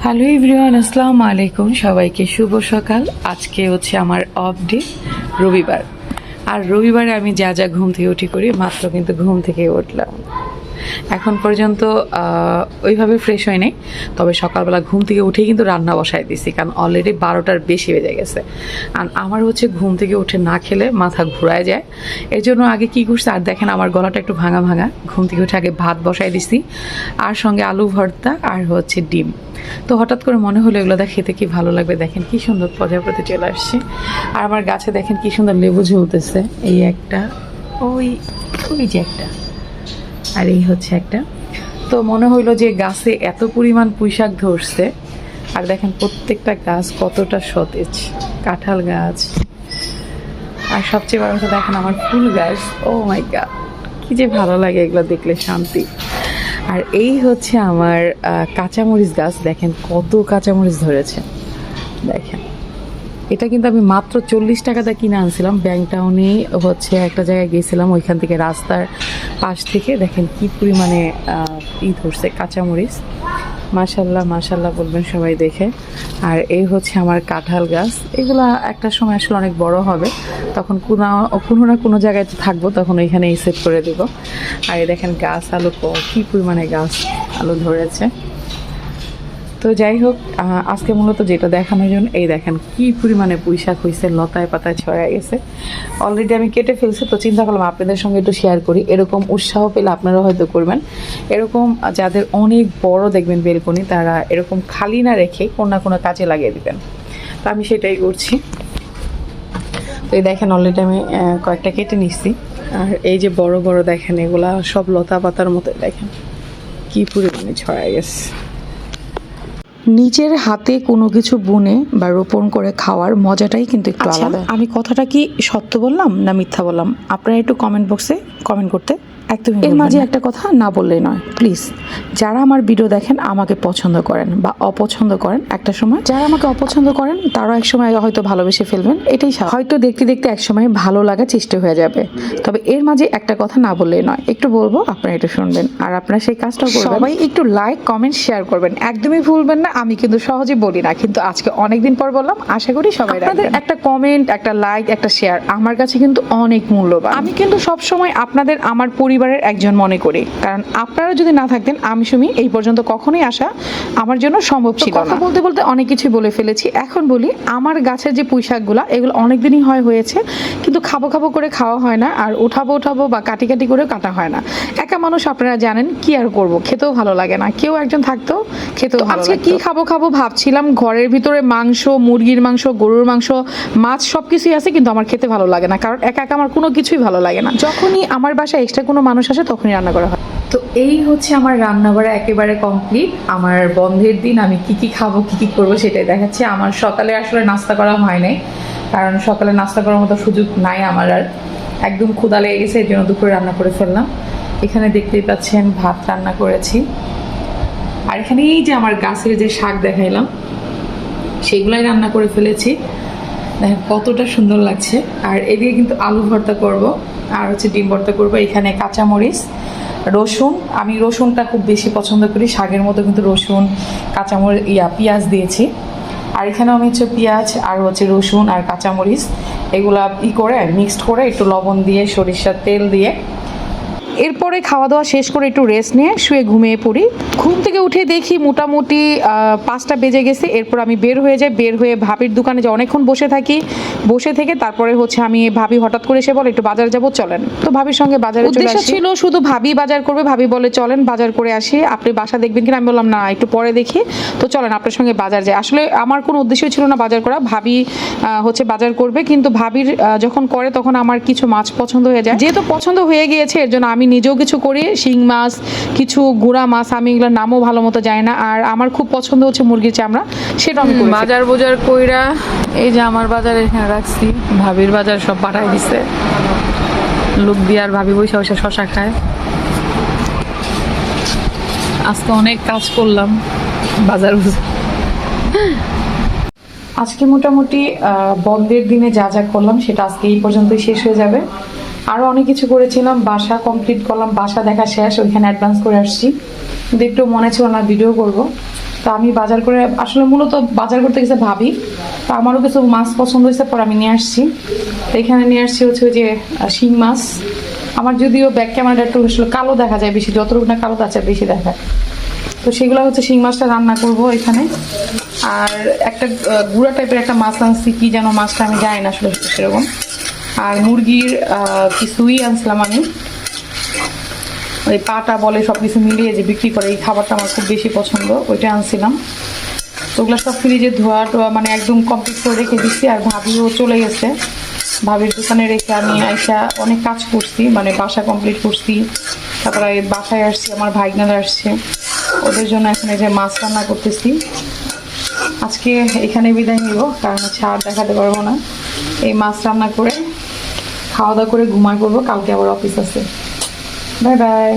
Hello everyone আসসালামু আলাইকুম। সবাইকে শুভ সকাল। আজকে হচ্ছে আমার অফ ডে রবিবার। আর রবিবারে আমি যা যা ঘুম থেকে উঠি করি, মাত্র কিন্তু ঘুম থেকে উঠলাম। এখন পর্যন্ত ওইভাবে ফ্রেশ হয় নাই। তবে সকালবেলা ঘুম থেকে উঠেই কিন্তু রান্না বসাই দিছি, কারণ অলরেডি বারোটার বেশি বেজে গেছে। আর আমার হচ্ছে ঘুম থেকে উঠে না খেলে মাথা ঘুরায় যায়। এর জন্য আগে কি করছি, আর দেখেন আমার গলাটা একটু ভাঙা ভাঙা। ঘুম থেকে উঠে আগে ভাত বসাই দিছি, আর সঙ্গে আলু ভর্তা আর হচ্ছে ডিম। তো হঠাৎ করে মনে হলো এগুলো দেখ খেতে কি ভালো লাগবে, দেখেন কি সুন্দর প্রজাপতি চলে আসছে। আর আমার গাছে দেখেন কি সুন্দর লেবু ঝুলতেছে। এই একটা, ওই ওই যে একটা। আর এই হচ্ছে একটা। তো মনে হইল যে গাছে এত পরিমাণ পুঁইশাক ধরছে। আর দেখেন প্রত্যেকটা গাছ কতটা সতেজ। কাঁঠাল গাছ। আর সবচেয়ে বড় কথা, দেখেন আমার ফুল গাছ। ও মাই গা কি যে ভালো লাগে এগুলো দেখলে শান্তি। আর এই হচ্ছে আমার কাঁচামরিচ গাছ। দেখেন কত কাঁচামরিচ ধরেছে। দেখেন। এটা কিন্তু আমি মাত্র চল্লিশ টাকাতে কিনে আনছিলাম। ব্যাংটাউনে হচ্ছে একটা জায়গায় গিয়েছিলাম, ওইখান থেকে রাস্তার পাশ থেকে। দেখেন কি পরিমাণে ই ধরছে, কাঁচামরিচ। মাশাল্লাহ মাশাল্লাহ বলবেন সবাই দেখে। আর এই হচ্ছে আমার কাঁঠাল গাছ। এগুলা একটা সময় আসলে অনেক বড় হবে। তখন কোনো কোনো না কোনো জায়গায় থাকব, তখন ওইখানে সেট করে দেবো। আর এই দেখেন গাছ আলু কি পরিমাণে গাছ আলু ধরেছে। তো যাই হোক আজকে মূলত যেটা দেখানোর জন্য, এই দেখেন কি পরিমাণে পুঁইশাক হয়েছে লতায় পাতায় ছড়ায় গেছে। অলরেডি আমি কেটে ফেলছি, তো চিন্তা করলাম আপনাদের সঙ্গে একটু শেয়ার করি। এরকম উৎসাহ পেলে আপনারা হয়তো করবেন। এরকম যাদের অনেক বড় দেখবেন বেলকনি, তারা এরকম খালি না রেখে কোনো না কোনো কাজে লাগিয়ে দিবেন। তো আমি সেটাই করছি। তো এই দেখেন অলরেডি আমি কয়েকটা কেটে নিচ্ছি। আর এই যে বড় বড় দেখেন, এগুলা সব লতা পাতার মতো দেখেন। কি পরিমাণে ছড়ায় গেছে। নিজের হাতে কোনো কিছু বুনে বা রোপণ করে খাওয়ার মজাটাই কিন্তু একটু আচ্ছা, আলাদা। আমি কথাটা কি সত্য বললাম না মিথ্যা বললাম? আপনারা একটু কমেন্ট বক্সে কমেন্ট করতে। একদমই এর মাঝে একটা কথা না বললেই নয় প্লিজ যারা আমার ভিডিও দেখেন আমাকে পছন্দ করেন বা অপছন্দ করেন একটা সময় যারা আমাকে অপছন্দ করেন তারাও এক সময় হয়তো ভালোবেসে ফেলবেন। এটাই হয়তো দেখতে দেখতে এক সময় ভালো লাগা চেষ্টা হয়ে যাবে। তবে এর মাঝে একটা কথা না বললেই নয় একটু বলব আপনারা এটা শুনবেন আর আপনারা সেই কাজটাও করবেন। সবাই একটু লাইক কমেন্ট শেয়ার করবেন। একদমই ভুলবেন না আমি কিন্তু সহজে বলি না কিন্তু আজকে অনেকদিন পর বললাম আশা করি সবাই আপনাদের একটা কমেন্ট একটা লাইক একটা শেয়ার আমার কাছে কিন্তু অনেক মূল্যবান। আমি কিন্তু সব সময় আপনাদের আমার পরিবারের একজন মনে করি। কারণ আপনারা যদি না থাকতেন আমি সুমি এই পর্যন্ত কখনোই আসা আমার জন্য সম্ভব ছিল কথা বলতে বলতে অনেক কিছুই বলে ফেলেছি। এখন বলি আমার গাছের যে পুঁইশাকগুলো এগুলো অনেক দিনই হয় হয়েছে কিন্তু খাব খাব করে খাওয়া হয় না আর উঠাবো উঠাবো বা কাটি কাটি করে কাটা হয় না। একা মানুষ আপনারা জানেন কি আর করব খেতেও ভালো লাগে না। কেউ একজন থাকতো খেতেও আজকে কি খাব খাব ভাবছিলাম ঘরের ভিতরে মাংস মুরগির মাংস গরুর মাংস মাছ সব কিছুই আছে কিন্তু আমার খেতে ভালো লাগে না কারণ একা একা আমার কোনো কিছুই ভালো লাগে না। যখনই আমার বাসায় এক্সট্রা কোনো মানুষ আসে তখনই রান্না করা হয়। তো এই হচ্ছে আমার রান্না বাড়া একেবারে কমপ্লিট আমার বন্ধের দিন, আমি কি কি খাব, কি কি করব সেটাই দেখাচ্ছি। আমার সকালে আসলে নাস্তা করা হয় নাই, কারণ সকালে নাস্তা করার মতো সুযোগ নাই আমার আর। একদম ক্ষুদা লেগে গেছে এই জন্য দুপুরে রান্না করে ফেললাম। এখানে দেখতেই পাচ্ছেন, ভাত রান্না করেছি। আর এখানে এই যে আমার গাছের যে শাক দেখাইলাম সেগুলাই রান্না করে ফেলেছি। দেখেন, কতটা সুন্দর লাগছে। আর এদিকে কিন্তু আলু ভর্তা করব, আর হচ্ছে ডিম ভর্তা করব। এখানে কাঁচামরিচ, রসুন। আমি রসুনটা খুব বেশি পছন্দ করি, শাকের মতো কিন্তু রসুন, কাঁচামরিচ, ইয়া, পেঁয়াজ দিয়েছি। আর এখানে আমি হচ্ছে পেঁয়াজ আর হচ্ছে রসুন আর কাঁচামরিচ, এগুলা ই করে মিক্সড করে একটু লবণ দিয়ে সরিষার তেল দিয়ে এরপরে খাওয়া দাওয়া শেষ করে একটু রেস্ট নিয়ে শুয়ে ঘুমিয়ে পড়ি। ঘুম থেকে উঠে দেখি মোটামুটি পাঁচটা বেজে গেছে। এরপর আমি বের হয়ে যাই বের হয়ে ভাবির দোকানে যে অনেকক্ষণ বসে থাকি বসে থেকে তারপরে হচ্ছে আমি ভাবি হঠাৎ করে এসে বলে একটু বাজার যাব চলেন। তো ভাবির সঙ্গে বাজারে চলে উদ্দেশ্য আসি। ছিল শুধু ভাবি বাজার করবে ভাবি বলে চলেন বাজার করে আসি। আপনি বাসা দেখবেন কিনা? আমি বললাম না একটু পরে দেখি। তো চলেন আপনার সঙ্গে বাজার যাই। আসলে আমার কোনো উদ্দেশ্য ছিল না বাজার করা। ভাবি হচ্ছে বাজার করবে কিন্তু ভাবির যখন করে তখন আমার কিছু মাছ পছন্দ হয়ে যায়। যেহেতু পছন্দ হয়ে গিয়েছে এর জন্য আমি নিজেও কিছু করি শিং মাছ কিছু গুড়া মাছ আমি এগুলোর নামও ভালো মতো জানি না। আর আমার খুব পছন্দ হচ্ছে মুরগির চামড়া সেটা আমি বাজার বোজার কইরা এই যে আমার বাজার এখানে রাখছি ভাবির বাজার সব পাঠাই দিছে। লোক দিয়ে আর ভাবি বসে বসে শশা খায়। আজকে অনেক কাজ করলাম বাজার। আজকে মোটামুটি আহ, বন্ধের দিনে যা যা করলাম সেটা আজকে এই পর্যন্তই শেষ হয়ে যাবে। আরও অনেক কিছু করেছিলাম, বাসা কমপ্লিট করলাম, বাসা দেখা শেষ, ওইখানে অ্যাডভান্স করে আসছি। কিন্তু মনে ছিল না ভিডিও করব। তো আমি বাজার করে, আসলে মূলত বাজার করতে গেছে ভাবি। তো আমারও কিছু মাছ পছন্দ হয়েছে, পর আমি নিয়ে আসছি। তো এখানে নিয়ে আসছি হচ্ছে ওই যে শিং মাছ। আমার যদিও ব্যাক ক্যামেরাটা একটু আসলে কালো দেখা যায় বেশি, যতটুকু না কালো আছে বেশি দেখায় তো সেগুলো হচ্ছে শিং মাছটা রান্না করব এখানে। আর একটা গুঁড়া টাইপের একটা মাছ আনছি, কি যেন মাছটা আমি জানি না আসলে সেরকম। আর মুরগির কিছুই আনছিলাম আমি। ওই পাটা, বলে সব কিছু মিলিয়ে যে বিক্রি করে, এই খাবারটা আমার খুব বেশি পছন্দ, ওইটা আনছিলাম। তো ওগুলো সব ফ্রিজে ধোয়া টোয়া মানে একদম কমপ্লিট করে রেখে দিচ্ছি, আর ভাবিও চলে গেছে। ভাবির দোকানে রেখে আমি আইসা অনেক কাজ করছি মানে বাসা কমপ্লিট করছি, তারপরে বাসায় আসছি, আমার ভাইগনারা আসছে। ওদের জন্য এখানে যে মাছ রান্না করতেছি। আজকে এখানে বিদায় নিব, কারণ হচ্ছে আর দেখাতে পারব না। এই মাছ রান্না করে খাওয়া দাওয়া করে ঘুমায় পড়ব কালকে আবার অফিস আছে। Bye bye